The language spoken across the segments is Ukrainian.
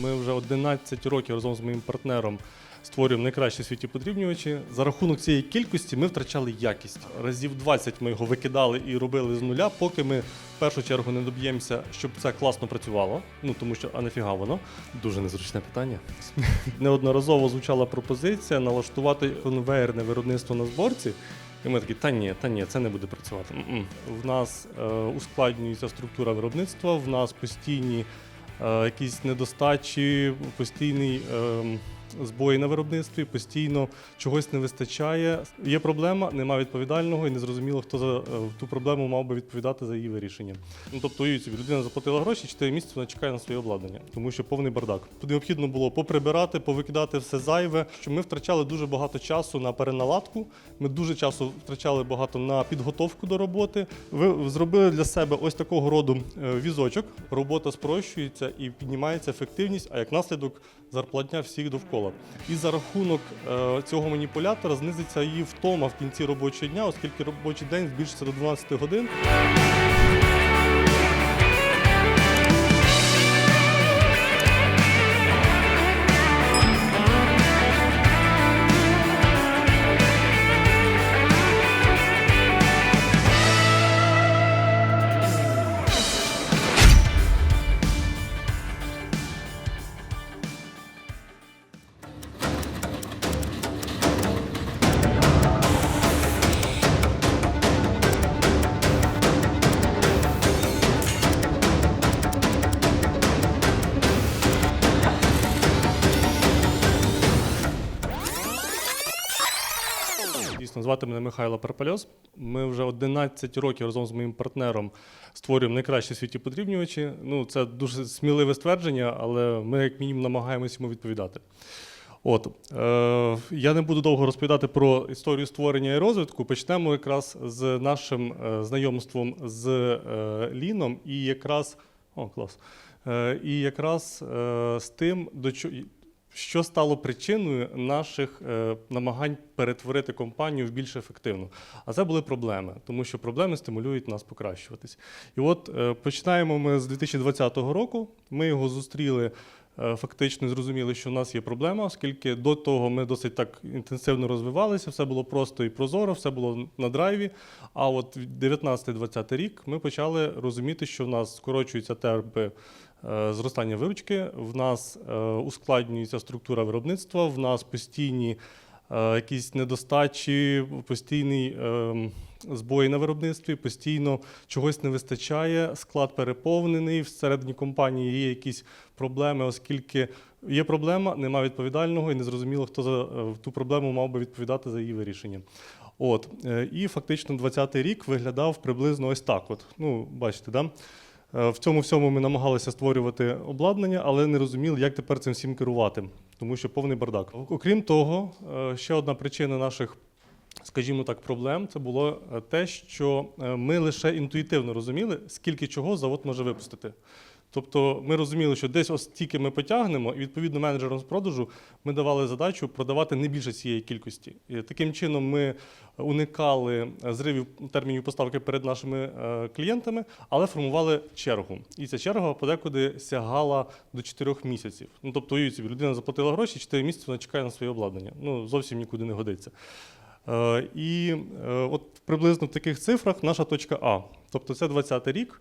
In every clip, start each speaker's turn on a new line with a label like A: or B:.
A: Ми вже 11 років разом з моїм партнером створюємо найкращі в світі подрібнювачі. За рахунок цієї кількості ми втрачали якість. Разів 20 ми його викидали і робили з нуля, поки ми в першу чергу не доб'ємося, щоб це класно працювало. Ну тому що а нафіга воно дуже незручне питання. Неодноразово звучала пропозиція налаштувати конвейерне виробництво на зборці. І ми такі, та ні, та ні, це не буде працювати. В нас е, ускладнюється структура виробництва, в нас постійні якісь недостачі, постійний е, збої на виробництві, постійно чогось не вистачає. Є проблема, немає відповідального і незрозуміло, хто за е, ту проблему мав би відповідати за її вирішення. Ну тобто, уявіть собі, людина заплатила гроші, 4 місяці вона чекає на своє обладнання, тому що повний бардак. Тут Необхідно було поприбирати, повикидати все зайве. Що ми втрачали дуже багато часу на переналадку. Ми дуже часу втрачали багато на підготовку до роботи. Ви зробили для себе ось такого роду е, візочок. Робота спрощується і піднімається ефективність, а як наслідок зарплатня всіх довкола. І за рахунок е, цього маніпулятора знизиться її втома в кінці робочого дня, оскільки робочий день збільшиться до 12 годин. Дійсно, звати мене Михайло Перпальос. Ми вже 11 років разом з моїм партнером створюємо найкращі в світі подрібнювачі. Ну, це дуже сміливе ствердження, але ми, як мінімум, намагаємося йому відповідати. От е, я не буду довго розповідати про історію створення і розвитку. Почнемо якраз з нашим е, знайомством з е, Ліном і якраз о, клас. Е, і якраз е, з тим, до чого. Що стало причиною наших е, намагань перетворити компанію в більш ефективну? А це були проблеми, тому що проблеми стимулюють нас покращуватись. І от е, починаємо ми з 2020 року. Ми його зустріли фактично зрозуміли, що в нас є проблема, оскільки до того ми досить так інтенсивно розвивалися, все було просто і прозоро, все було на драйві. А от 19-20 рік ми почали розуміти, що в нас скорочуються темпи е, зростання виручки, в нас е, ускладнюється структура виробництва, в нас постійні е, якісь недостачі, постійний ем, збої на виробництві, постійно чогось не вистачає, склад переповнений, всередині компанії є якісь проблеми, оскільки є проблема, немає відповідального і незрозуміло, хто за е, ту проблему мав би відповідати за її вирішення. От, е, і фактично 20-й рік виглядав приблизно ось так. От. Ну, бачите, да? Е, В цьому всьому ми намагалися створювати обладнання, але не розуміли, як тепер цим всім керувати, тому що повний бардак. Окрім того, е, ще одна причина наших, скажімо так, проблем це було е, те, що е, ми лише інтуїтивно розуміли, скільки чого завод може випустити. Тобто ми розуміли, що десь ось стільки ми потягнемо, і відповідно менеджерам з продажу ми давали задачу продавати не більше цієї кількості. І таким чином ми уникали зривів термінів поставки перед нашими е, клієнтами, але формували чергу. І ця черга подекуди сягала до 4 місяців. Ну тобто, уявіть собі, людина заплатила гроші, 4 місяці вона чекає на своє обладнання. Ну зовсім нікуди не годиться. Е, І е, от приблизно в таких цифрах наша точка А. Тобто це 20-й рік.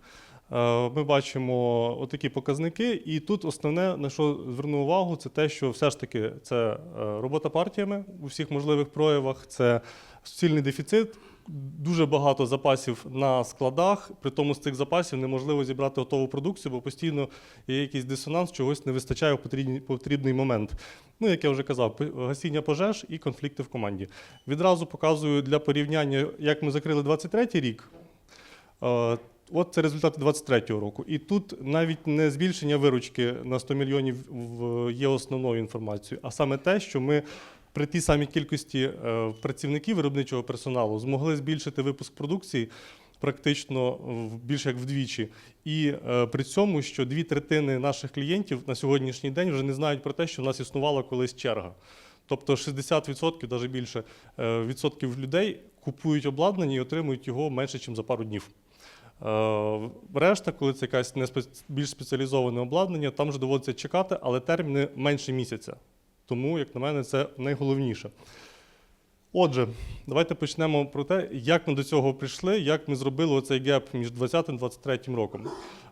A: Е, Ми бачимо отакі показники, і тут основне, на що зверну увагу, це те, що все ж таки це е, робота партіями у всіх можливих проявах, це суцільний дефіцит, дуже багато запасів на складах. При тому з цих запасів неможливо зібрати готову продукцію, бо постійно є якийсь дисонанс, чогось не вистачає в потрібний, потрібний момент. Ну, як я вже казав, гасіння пожеж і конфлікти в команді. Відразу показую для порівняння, як ми закрили 23-й рік. От це результати 23-го року. І тут навіть не збільшення виручки на 100 мільйонів є основною інформацією, а саме те, що ми при тій самій кількості е, працівників виробничого персоналу змогли збільшити випуск продукції практично більше як вдвічі. І е, при цьому, що дві третини наших клієнтів на сьогоднішній день вже не знають про те, що в нас існувала колись черга. Тобто 60%, навіть більше е, відсотків людей купують обладнання і отримують його менше, ніж за пару днів. Е, Решта, коли це якась не більш спеціалізоване обладнання, там вже доводиться чекати, але терміни менше місяця. Тому, як на мене, це найголовніше. Отже, давайте почнемо про те, як ми до цього прийшли, як ми зробили оцей геп між 20 і 23 роком.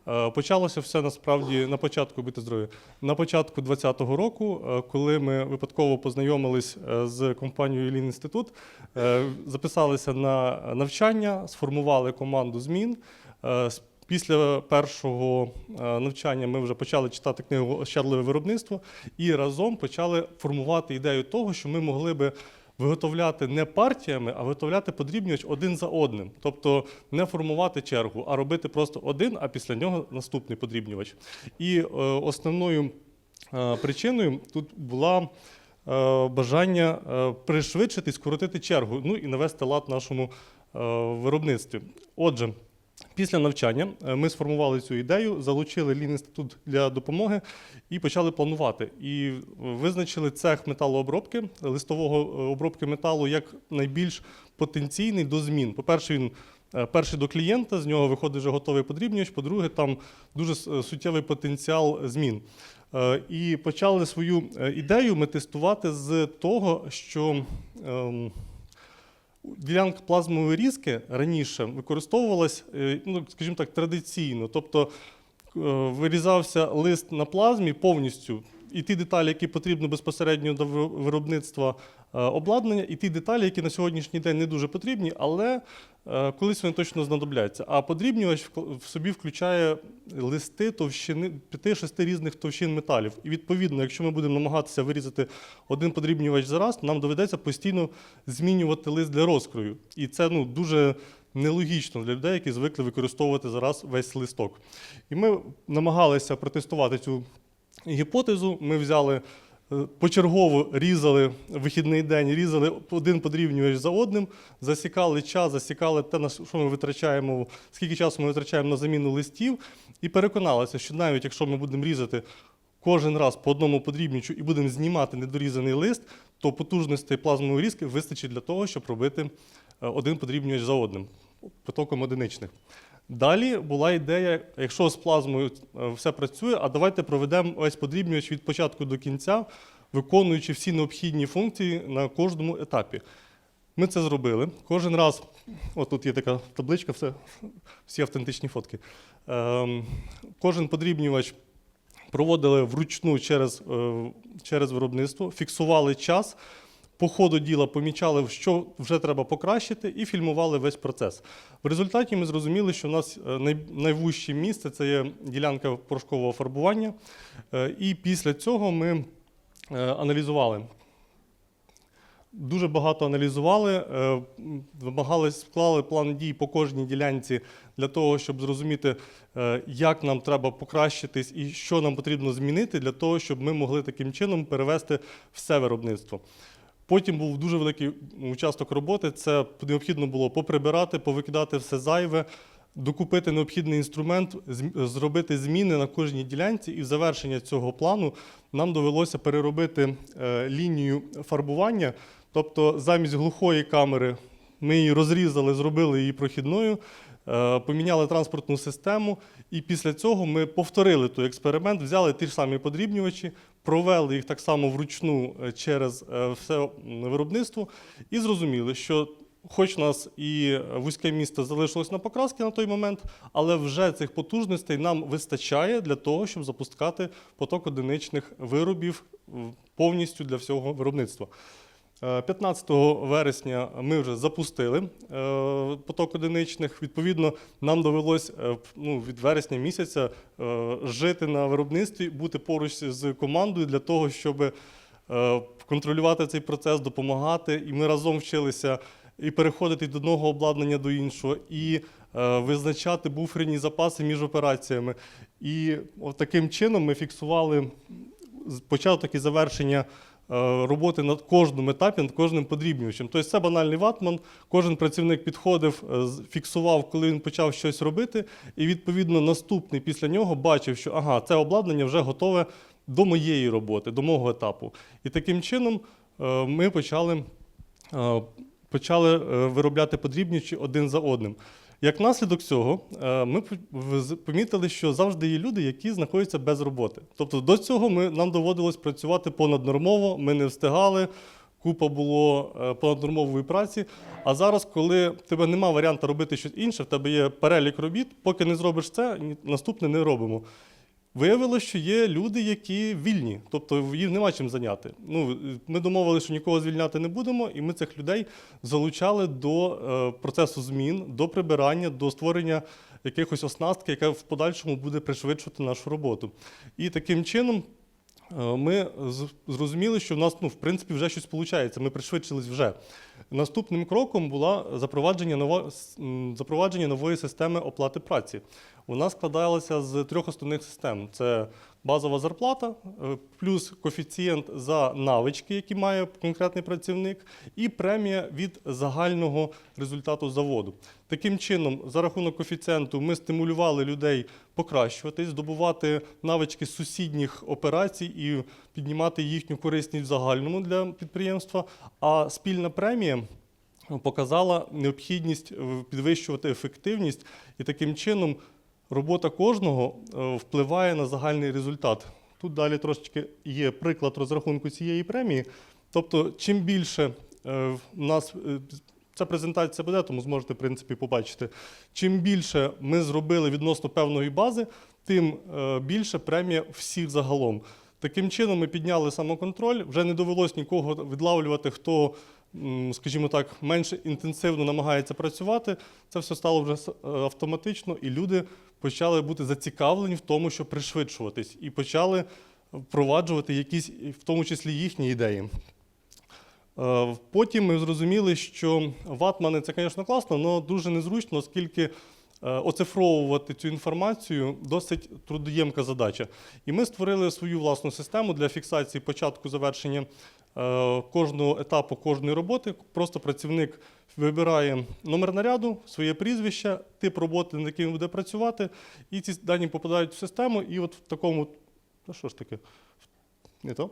A: Е, Почалося все насправді на початку бити здоров'я. На початку 2020 року, е, коли ми випадково познайомились е, з компанією Lean Інститут, е, записалися на навчання, сформували команду змін. Після першого навчання ми вже почали читати книгу Ощадливе виробництво і разом почали формувати ідею того, що ми могли би виготовляти не партіями, а виготовляти подрібнювач один за одним. Тобто не формувати чергу, а робити просто один, а після нього наступний подрібнювач. І е, основною е, причиною тут була е, бажання е, пришвидшити скоротити чергу, ну і навести лад нашому е, виробництві. Отже, Після навчання е, ми сформували цю ідею, залучили Лін інститут для допомоги і почали планувати. І е, визначили цех металообробки, листового е, обробки металу як найбільш потенційний до змін. По-перше, він перший до клієнта, з нього виходить вже готовий подрібнювач. По-друге, там дуже суттєвий потенціал змін. І почали свою ідею ми тестувати з того, що. Ділянка плазмової різки раніше використовувалась, е, ну, скажімо так, традиційно. Тобто е, вирізався лист на плазмі повністю, і ті деталі, які потрібні безпосередньо до виробництва обладнання, і ті деталі, які на сьогоднішній день не дуже потрібні, але е, колись вони точно знадобляться. А подрібнювач в собі включає листи товщини 5-6 різних товщин металів. І відповідно, якщо ми будемо намагатися вирізати один подрібнювач за раз, нам доведеться постійно змінювати лист для розкрою. І це ну, дуже нелогічно для людей, які звикли використовувати зараз весь листок. І ми намагалися протестувати цю гіпотезу. Ми взяли е, почергово різали вихідний день, різали один подрівнювач за одним, засікали час, засікали те, на що ми витрачаємо, скільки часу ми витрачаємо на заміну листів, і переконалися, що навіть якщо ми будемо різати кожен раз по одному подрібнючу і будемо знімати недорізаний лист, то потужностей плазмової різки вистачить для того, щоб робити е, один подрібнювач за одним потоком одиничних. Далі була ідея, якщо з плазмою е, все працює, а давайте проведемо весь подрібнювач від початку до кінця, виконуючи всі необхідні функції на кожному етапі. Ми це зробили. Кожен раз, от тут є така табличка, все, всі автентичні фотки. Ем, кожен подрібнювач проводили вручну через, е, через виробництво, фіксували час, по ходу діла помічали, що вже треба покращити, і фільмували весь процес. В результаті ми зрозуміли, що в нас е, найвужче місце це є ділянка порошкового фарбування. Е, І після цього ми е, аналізували. Дуже багато аналізували, м, намагались склали план дій по кожній ділянці для того, щоб зрозуміти, як нам треба покращитись і що нам потрібно змінити для того, щоб ми могли таким чином перевести все виробництво. Потім був дуже великий участок роботи. Це необхідно було поприбирати, повикидати все зайве, докупити необхідний інструмент, зробити зміни на кожній ділянці. І в завершення цього плану нам довелося переробити е, лінію фарбування. Тобто, замість глухої камери ми її розрізали, зробили її прохідною, поміняли транспортну систему, і після цього ми повторили той експеримент, взяли ті ж самі подрібнювачі, провели їх так само вручну е, через е, все виробництво і зрозуміли, що хоч у нас і вузьке місто залишилось на покраски на той момент, але вже цих потужностей нам вистачає для того, щоб запускати поток одиничних виробів повністю для всього виробництва. Е, 15 вересня ми вже запустили е, поток одиничних. Відповідно, нам довелось е, ну, від вересня місяця е, жити на виробництві, бути поруч з командою для того, щоб е, контролювати цей процес, допомагати. І ми разом вчилися і переходити від одного обладнання до іншого, і е, визначати буферні запаси між операціями. І таким чином ми фіксували початок і завершення е, роботи на кожному етапі, над кожним подрібнювачем. Тобто це банальний ватман, кожен працівник підходив, е, фіксував, коли він почав щось робити, і відповідно наступний після нього бачив, що ага, це обладнання вже готове до моєї роботи, до мого етапу. І таким чином е, ми почали, е, почали е, виробляти подрібнювачі один за одним. Як наслідок цього, е, ми помітили, що завжди є люди, які знаходяться без роботи. Тобто до цього ми, нам доводилось працювати понаднормово, ми не встигали, купа було е, понаднормової праці. А зараз, коли в тебе немає варіанту робити щось інше, в тебе є перелік робіт, поки не зробиш це, наступне не робимо. Виявилося, що є люди, які вільні, тобто їм нема чим зайняти. Ну, ми домовилися, що нікого звільняти не будемо, і ми цих людей залучали до е, процесу змін, до прибирання, до створення якихось оснастки, яка в подальшому буде пришвидшувати нашу роботу. І таким чином. е, Ми зрозуміли, що в нас ну, в принципі вже щось виходить. Ми пришвидшились вже. Наступним кроком було запровадження, ново, запровадження нової системи оплати праці. Вона складалася з трьох основних систем: це базова зарплата, е, плюс коефіцієнт за навички, які має конкретний працівник, і премія від загального результату заводу. Таким чином, за рахунок коефіцієнту, ми стимулювали людей покращуватись, здобувати навички сусідніх операцій і піднімати їхню корисність в загальному для підприємства. А спільна премія показала необхідність е, підвищувати ефективність, і таким чином робота кожного е, впливає на загальний результат. Тут далі трошечки є приклад розрахунку цієї премії. Тобто, чим більше е, в нас е, ця презентація буде, тому зможете в принципі побачити. Чим більше ми зробили відносно певної бази, тим більше премія всіх загалом. Таким чином ми підняли самоконтроль, вже не довелось нікого відлавлювати, хто, скажімо так, менш інтенсивно намагається працювати. Це все стало вже автоматично, і люди почали бути зацікавлені в тому, щоб пришвидшуватись, і почали впроваджувати якісь, в тому числі їхні ідеї. Е, Потім ми зрозуміли, що ватмани це, звісно, класно, але дуже незручно, оскільки оцифровувати цю інформацію досить трудоємка задача. І ми створили свою власну систему для фіксації початку завершення е, кожного етапу кожної роботи. Просто працівник вибирає номер наряду, своє прізвище, тип роботи, над яким буде працювати, і ці дані попадають в систему, і от в такому. Та що ж таке? Не то?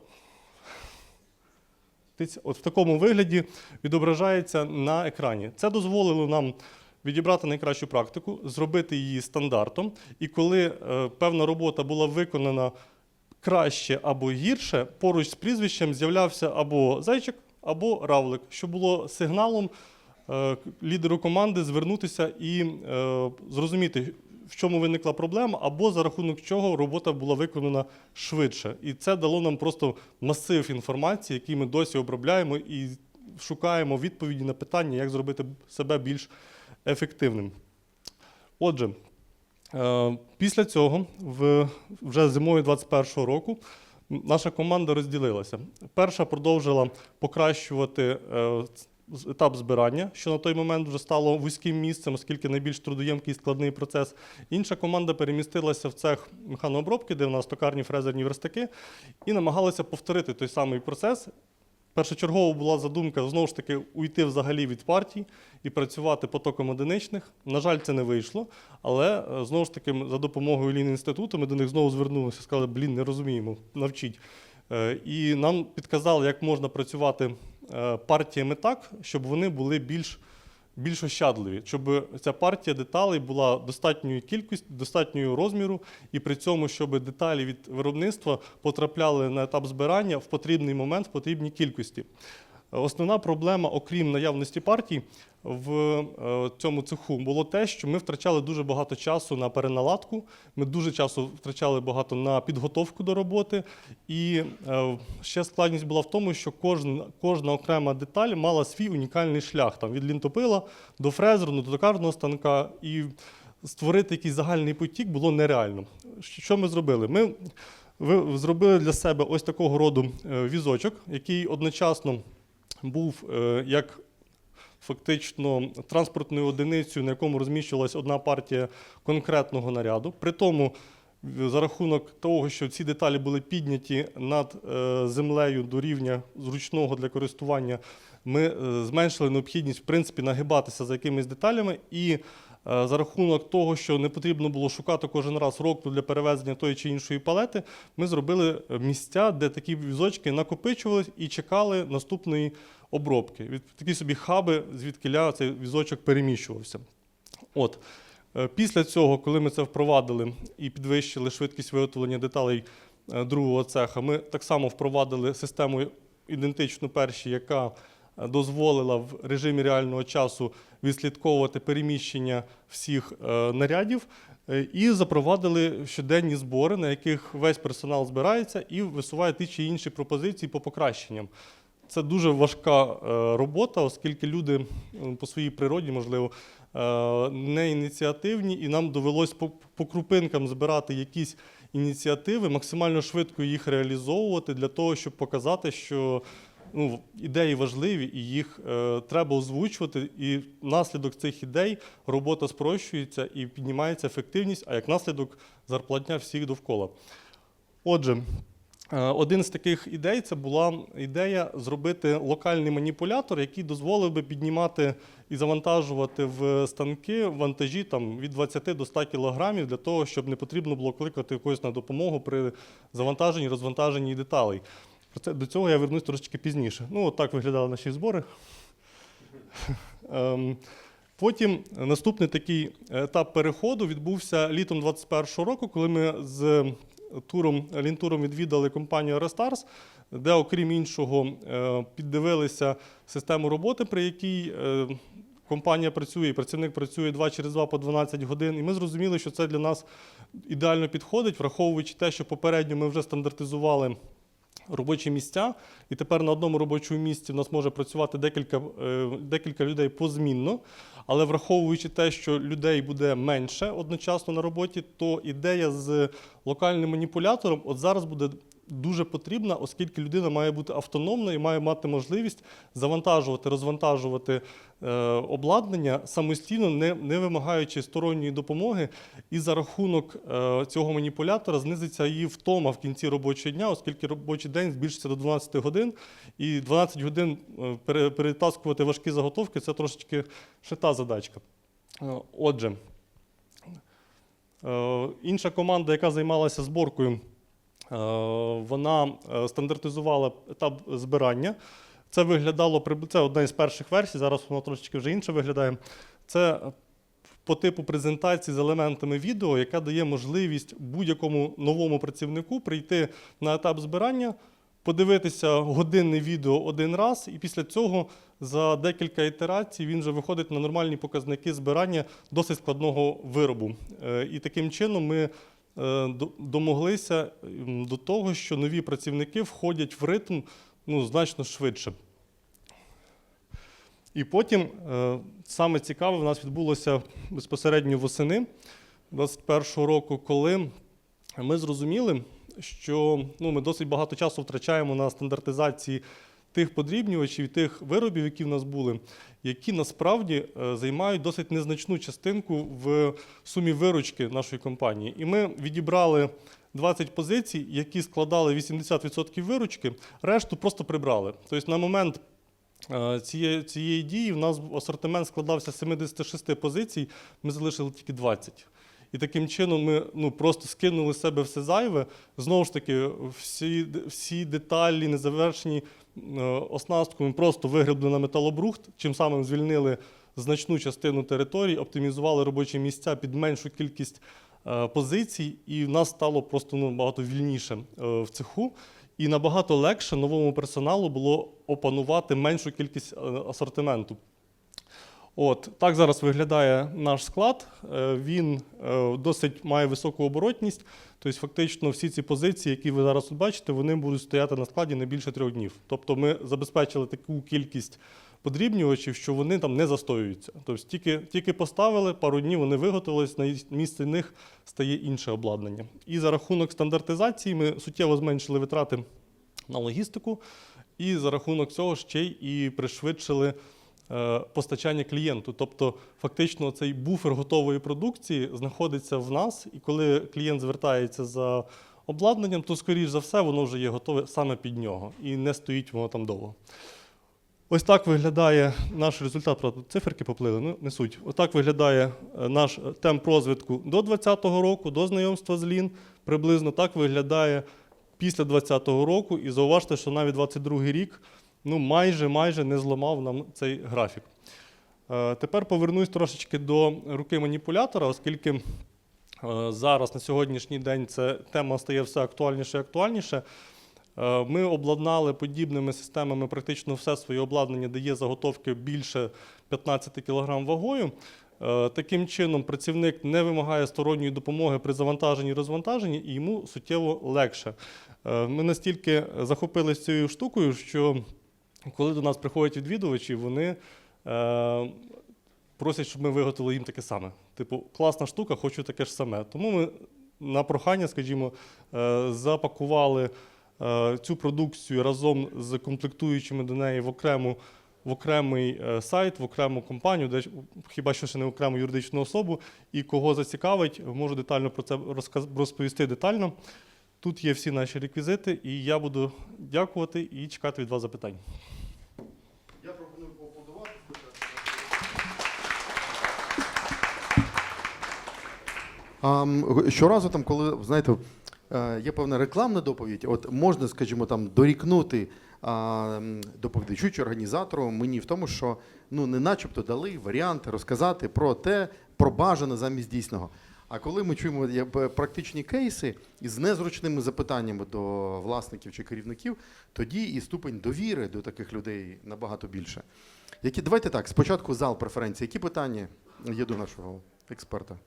A: От в такому вигляді відображається на екрані. Це дозволило нам відібрати найкращу практику, зробити її стандартом. І коли е, певна робота була виконана краще або гірше, поруч з прізвищем з'являвся або зайчик, або равлик, що було сигналом е, лідеру команди звернутися і е, зрозуміти, в чому виникла проблема, або за рахунок чого робота була виконана швидше. І це дало нам просто масив інформації, який ми досі обробляємо і шукаємо відповіді на питання, як зробити себе більш ефективним. Отже, е, після цього, вже зимою 2021 року, наша команда розділилася. Перша продовжила покращувати е, етап збирання, що на той момент вже стало вузьким місцем, оскільки найбільш трудоємкий і складний процес. Інша команда перемістилася в цех механообробки, де в нас токарні фрезерні верстаки, і намагалася повторити той самий процес. Першочергово була задумка знову ж таки уйти взагалі від партій і працювати потоком одиничних. На жаль, це не вийшло. Але е, знову ж таки, за допомогою Лін інституту ми до них знову звернулися, сказали, блін, не розуміємо, навчіть. Е, І нам підказали, як можна працювати е, партіями так, щоб вони були більш, більш ощадливі, щоб ця партія деталей була достатньої кількості, достатньої розміру, і при цьому, щоб деталі від виробництва потрапляли на етап збирання в потрібний момент, в потрібній кількості. Основна проблема, окрім наявності партій, в е, цьому цеху було те, що ми втрачали дуже багато часу на переналадку, ми дуже часу втрачали багато на підготовку до роботи. І е, ще складність була в тому, що кожна, кожна окрема деталь мала свій унікальний шлях там, від лінтопила до фрезеру, до токарного станка. І створити якийсь загальний потік було нереально. Що ми зробили? Ми ви- зробили для себе ось такого роду е, візочок, який одночасно був е, як фактично транспортною одиницею, на якому розміщувалася одна партія конкретного наряду. При тому, за рахунок того, що ці деталі були підняті над е, землею до рівня зручного для користування, ми е, зменшили необхідність в принципі нагибатися за якимись деталями і. Е, За рахунок того, що не потрібно було шукати кожен раз рокту для перевезення тої чи іншої палети, ми зробили е, місця, де такі візочки накопичувались і чекали наступної обробки. Від такі собі хаби, звідкиля цей візочок переміщувався. От. Е, Після цього, коли ми це впровадили і підвищили швидкість виготовлення деталей другого цеха, ми так само впровадили систему ідентичну першій, яка дозволила в режимі реального часу відслідковувати переміщення всіх е, нарядів. Е, І запровадили щоденні збори, на яких весь персонал збирається і висуває ті чи інші пропозиції по покращенням. Це дуже важка е, робота, оскільки люди по своїй природі, можливо, не ініціативні, і нам довелось по крупинкам збирати якісь ініціативи, максимально швидко їх реалізовувати для того, щоб показати, що ну, ідеї важливі і їх е, треба озвучувати. І внаслідок цих ідей робота спрощується і піднімається ефективність, а як наслідок зарплатня всіх довкола. Отже, Е, Один з таких ідей це була ідея зробити локальний маніпулятор, який дозволив би піднімати і завантажувати в станки вантажі там, від 20 до 100 кілограмів для того, щоб не потрібно було кликати когось на допомогу при завантаженні, розвантаженні деталей. Про це, до цього я вернусь трошечки пізніше. Ну, от так виглядали наші збори. Ем, Потім наступний такий етап переходу відбувся літом 2021 року, коли ми з туром, лінтуром відвідали компанію Restars, де, окрім іншого, е, піддивилися систему роботи, при якій е, компанія працює, і працівник працює 2 через 2 по 12 годин. І ми зрозуміли, що це для нас ідеально підходить, враховуючи те, що попередньо ми вже стандартизували робочі місця, і тепер на одному робочому місці в нас може працювати декілька, е, декілька людей позмінно. Але враховуючи те, що людей буде менше одночасно на роботі, то ідея з локальним маніпулятором от зараз буде дуже потрібна, оскільки людина має бути автономна і має мати можливість завантажувати, розвантажувати е, обладнання самостійно, не, не вимагаючи сторонньої допомоги. І за рахунок е, цього маніпулятора знизиться її втома в кінці робочого дня, оскільки робочий день збільшиться до 12 годин, і 12 годин е, перетаскувати важкі заготовки це трошечки ще та задачка. Отже, інша команда, яка займалася зборкою, вона е, стандартизувала етап збирання. Це виглядало це одна із перших версій, зараз воно трошечки вже інше виглядає. Це по типу презентації з елементами відео, яка дає можливість будь-якому новому працівнику прийти на етап збирання, подивитися годинне відео один раз, і після цього за декілька ітерацій він вже виходить на нормальні показники збирання досить складного виробу. Е, І таким чином ми е, домоглися до того, що нові працівники входять в ритм ну, значно швидше. І потім е, саме цікаве в нас відбулося безпосередньо восени 21-го року, коли ми зрозуміли, що ну, ми досить багато часу втрачаємо на стандартизації тих подрібнювачів тих виробів, які в нас були, які насправді е, займають досить незначну частинку в сумі виручки нашої компанії. І ми відібрали 20 позицій, які складали 80% виручки, решту просто прибрали. Тобто на момент Е, Цієї, цієї дії в нас асортимент складався з 76 позицій, ми залишили тільки 20. І таким чином ми ну, просто скинули з себе все зайве. Знову ж таки, всі, всі деталі, незавершені оснастку ми просто вигребли на металобрухт, чим самим звільнили значну частину території, оптимізували робочі місця під меншу кількість е, позицій, і в нас стало просто ну, вільніше е, в цеху. І набагато легше новому персоналу було опанувати меншу кількість е, асортименту. От так зараз виглядає наш склад. Е, Він е, досить має високу оборотність. Тобто, фактично, всі ці позиції, які ви зараз тут бачите, вони будуть стояти на складі не більше трьох днів. Тобто, ми забезпечили таку кількість подрібнювачів, що вони там не застоюються. Тобто, тільки, тільки поставили, пару днів вони виготовились, на місці них стає інше обладнання. І за рахунок стандартизації ми суттєво зменшили витрати на логістику, і за рахунок цього ще й пришвидшили постачання клієнту. Тобто, фактично, цей буфер готової продукції знаходиться в нас, і коли клієнт звертається за обладнанням, то, скоріш за все, воно вже є готове саме під нього і не стоїть воно там довго. Ось так виглядає наш результат. Правда, циферки поплили, ну не суть. Ось так виглядає е, наш темп розвитку до 2020 року, до знайомства з Лін. Приблизно так виглядає після 2020 року. І зауважте, що навіть 22 рік ну, майже майже не зламав нам цей графік. Е, Тепер повернусь трошечки до руки маніпулятора, оскільки е, зараз на сьогоднішній день ця тема стає все актуальніше і актуальніше. Е, Ми обладнали подібними системами практично все своє обладнання, де є заготовки більше 15 кг вагою. Таким чином, працівник не вимагає сторонньої допомоги при завантаженні і розвантаженні, і йому суттєво легше. Ми настільки захопилися цією штукою, що коли до нас приходять відвідувачі, вони е, просять, щоб ми виготовили їм таке саме. Типу, класна штука, хочу таке ж саме. Тому ми на прохання, скажімо, е, запакували е, цю продукцію разом з комплектуючими до неї в окрему. В окремий е, сайт, в окрему компанію, де хіба що ще не окрему юридичну особу, і кого зацікавить, можу детально про це розповісти детально. Тут є всі наші реквізити, і я буду дякувати і чекати від вас запитань.
B: Я пропоную поаплодувати. А, щоразу, там, коли знаєте, е, є певна рекламна доповідь, от можна, скажімо, там дорікнути доповідачу чи організатору мені в тому, що ну не начебто дали варіанти розказати про те, про бажане замість дійсного. А коли ми чуємо практичні кейси із незручними запитаннями до власників чи керівників, тоді і ступень довіри до таких людей набагато більше. Які, давайте так, спочатку зал преференції. Які питання є до нашого експерта?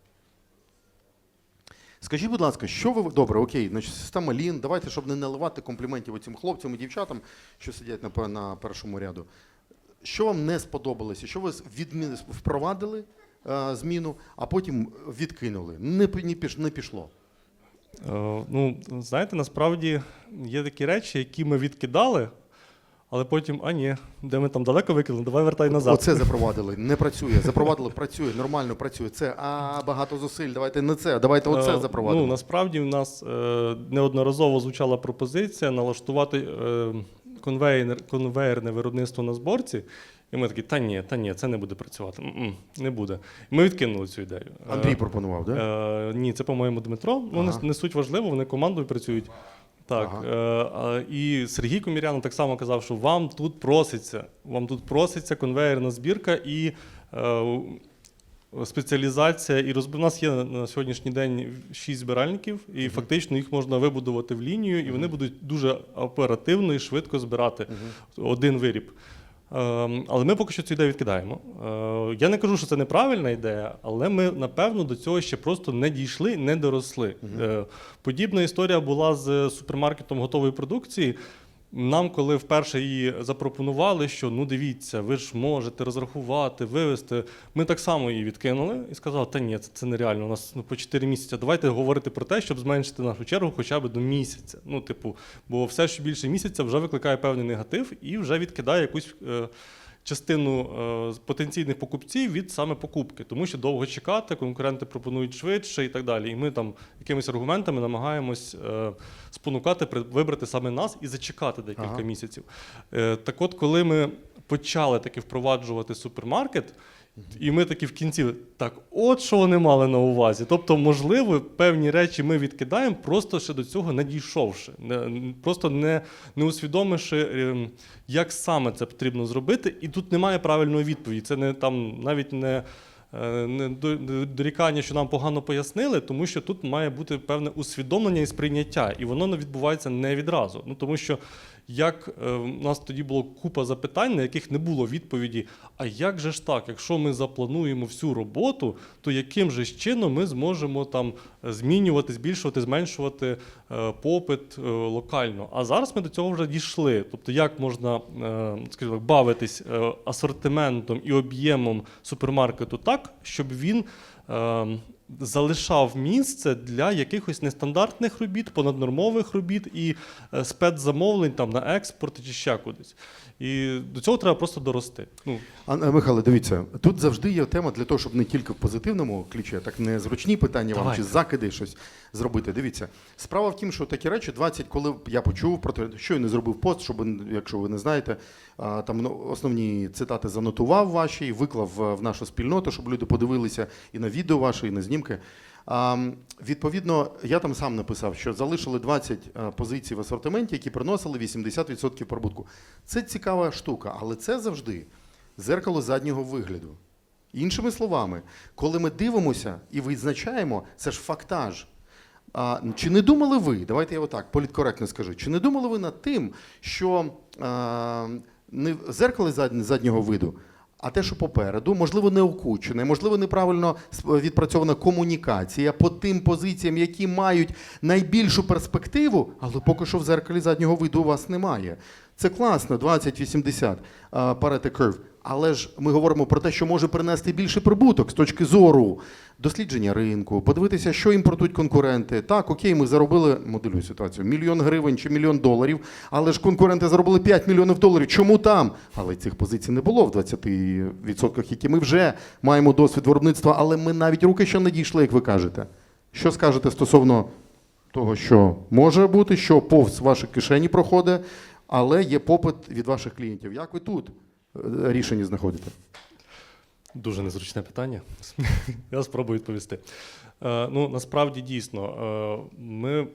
B: Скажіть, будь ласка, що ви добре, окей, значить, система Лін, давайте, щоб не наливати компліментів цим хлопцям і дівчатам, що сидять на, на першому ряду. Що вам не сподобалося? Що ви відмі... впровадили е, зміну, а потім відкинули? Не, не, піш... не пішло.
A: Е, Ну, знаєте, насправді є такі речі, які ми відкидали, але потім, а ні, де ми там далеко викинули, давай вертай назад.
B: Оце запровадили, не працює. Запровадили, працює, нормально працює. Це а багато зусиль. Давайте не це, давайте оце
A: Е,
B: запровадимо.
A: Ну, насправді в нас е, неодноразово звучала пропозиція налаштувати е, конвейер, конвейерне виробництво на зборці. І ми такі, та ні, та ні, це не буде працювати. М-м, не буде. Ми відкинули цю ідею. Е,
B: Андрій пропонував, так? Да?
A: Е, ні, це, по-моєму, Дмитро.
B: Ага.
A: не суть важливо, вони командою працюють. Так,
B: Ага.
A: е, і Сергій Комірян так само казав, що вам тут проситься, вам тут проситься конвейерна збірка і е, спеціалізація. І розб... У нас є на сьогоднішній день шість збиральників, і фактично їх можна вибудувати в лінію, і вони будуть дуже оперативно і швидко збирати один виріб. Ем, Але ми поки що цю ідею відкидаємо. Е, Я не кажу, що це неправильна ідея, але ми напевно до цього ще просто не дійшли, не доросли. Угу. Подібна історія була з супермаркетом готової продукції. Нам, коли вперше її запропонували, що ну дивіться, ви ж можете розрахувати, вивести. Ми так само її відкинули і сказали, та ні, це, це нереально. У нас ну, по 4 місяці. Давайте говорити про те, щоб зменшити нашу чергу хоча б до місяця. Ну, типу, бо все, що більше місяця, вже викликає певний негатив і вже відкидає якусь. Е, Частину е, потенційних покупців від саме покупки, тому що довго чекати, конкуренти пропонують швидше і так далі. І ми там якимись аргументами намагаємось е, спонукати вибрати саме нас і зачекати декілька
B: Ага.
A: місяців. Е, так от, коли ми почали таки впроваджувати супермаркет, і ми таки в кінці, так, от що вони мали на увазі. Тобто, можливо, певні речі ми відкидаємо, просто ще до цього не просто не, не усвідомивши, ем, як саме це потрібно зробити. І тут немає правильної відповіді. Це не там навіть не. е, Не до- до- дорікання, що нам погано пояснили, тому що тут має бути певне усвідомлення і сприйняття, і воно відбувається не відразу. Ну тому що як е, у нас тоді було купа запитань, на яких не було відповіді. А як же ж так, якщо ми заплануємо всю роботу, то яким же чином ми зможемо там е, змінювати, збільшувати, зменшувати е, попит локально? А зараз ми до цього вже дійшли. Тобто, як можна скажімо, бавитись асортиментом і об'ємом супермаркету так, щоб він. Залишав місце для якихось нестандартних робіт, понаднормових робіт і е, спецзамовлень там на експорт чи ще кудись. І до цього треба просто дорости. Ну,
B: А, Михайло, дивіться, тут завжди є тема для того, щоб не тільки в позитивному ключі, а так не зручні питання вам чи закиди щось зробити. Дивіться, справа в тім, що такі речі 20, коли я почув про те, що я не зробив пост, щоб якщо ви не знаєте, там ну, основні цитати занотував ваші виклав в нашу спільноту, щоб люди подивилися і на відео ваше, і на знімки. Відповідно, я там сам написав, що залишили 20 е, позицій в асортименті, які приносили 80% прибутку. Це цікава штука, але це завжди зеркало заднього вигляду. Іншими словами, коли ми дивимося і визначаємо, це ж фактаж. А, чи не думали ви, давайте я отак політкоректно скажу, чи не думали ви над тим, що а, не зеркало заднього виду, а те, що попереду, можливо, не окучене, можливо, неправильно відпрацьована комунікація по тим позиціям, які мають найбільшу перспективу, але поки що в зеркалі заднього виду у вас немає. Це класно, 20-80 Pareto Curve. Але ж ми говоримо про те, що може принести більший прибуток з точки зору дослідження ринку, подивитися, що імпортують конкуренти. Так, окей, ми заробили, моделюю ситуацію, мільйон гривень чи мільйон доларів, але ж конкуренти заробили 5 мільйонів доларів. Чому там? Але цих позицій не було в 20%, які ми вже маємо досвід виробництва, але ми навіть руки ще не дійшли, як ви кажете. Що скажете стосовно того, що може бути, що повз ваші кишені проходить, але є попит від ваших клієнтів. Як ви тут е, рішення знаходите?
A: Дуже незручне питання. Я спробую відповісти. Е, ну, насправді дійсно, е, ми,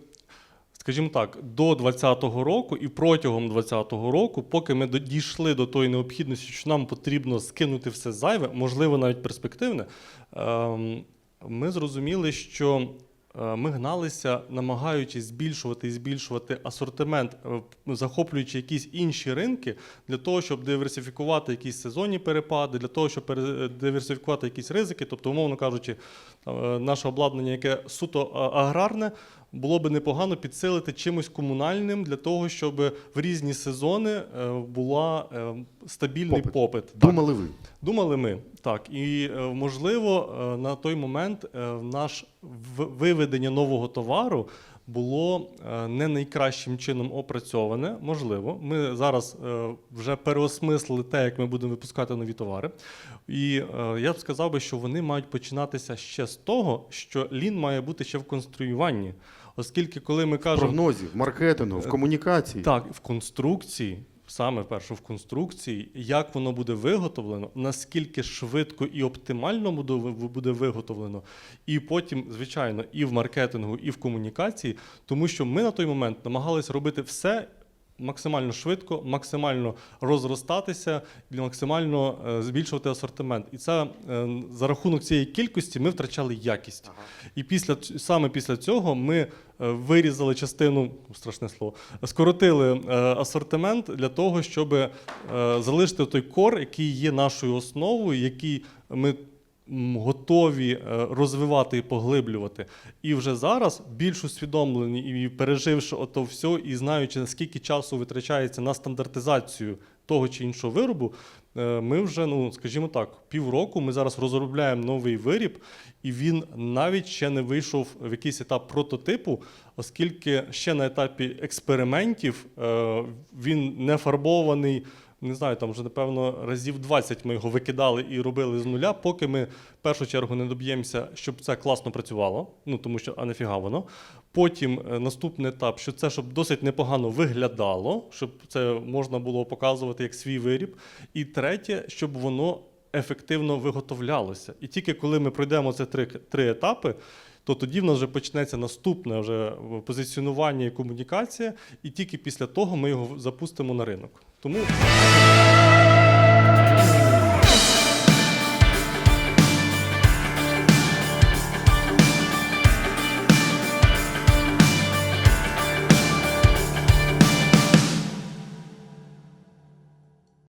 A: скажімо так, до 2020 року і протягом 2020 року, поки ми дійшли до тої необхідності, що нам потрібно скинути все зайве, можливо, навіть перспективне, ем, ми зрозуміли, що ми гналися, намагаючись збільшувати і збільшувати асортимент, е, захоплюючи якісь інші ринки, для того, щоб диверсифікувати якісь сезонні перепади, для того, щоб диверсифікувати якісь ризики. Тобто, умовно кажучи, е, наше обладнання, яке суто аграрне, було би непогано підсилити чимось комунальним для того, щоб в різні сезони е, була е, стабільний
B: Попит.
A: попит. Так.
B: Думали ви?
A: Думали ми так, і е, можливо на той момент наш виведення нового товару було не найкращим чином опрацьоване. Можливо, ми зараз вже переосмислили те, як ми будемо випускати нові товари. І я б сказав би, що вони мають починатися ще з того, що лін має бути ще в конструюванні. Оскільки, коли ми
B: В
A: кажемо
B: прогнозі, в маркетингу, в комунікації.
A: так, в конструкції, саме перше в конструкції, як воно буде виготовлено, наскільки швидко і оптимально буде виготовлено, і потім, звичайно, і в маркетингу, і в комунікації, тому що ми на той момент намагалися робити все. Максимально швидко, максимально розростатися максимально е, збільшувати асортимент. І це е, за рахунок цієї кількості ми втрачали якість. І після саме після цього ми е, вирізали частину, страшне слово, скоротили асортимент для того, щоб залишити той кор, який є нашою основою, який ми готові е, розвивати і поглиблювати. І вже зараз більш усвідомлені і переживши ото все, і знаючи, наскільки часу витрачається на стандартизацію того чи іншого виробу, е, ми вже, ну скажімо так, півроку ми зараз розробляємо новий виріб, і він навіть ще не вийшов в якийсь етап прототипу, оскільки ще на етапі експериментів е, він не фарбований. Не знаю, там вже напевно разів 20 ми його викидали і робили з нуля, поки ми в першу чергу не доб'ємося, щоб це класно працювало. Ну тому що а нафіга воно. Потім е, наступний етап, що це щоб досить непогано виглядало, щоб це можна було показувати як свій виріб. І третє, щоб воно ефективно виготовлялося. І тільки коли ми пройдемо ці три, три етапи, то тоді в нас вже почнеться наступне вже позиціонування і комунікація, і тільки після того ми його запустимо на ринок. Тому.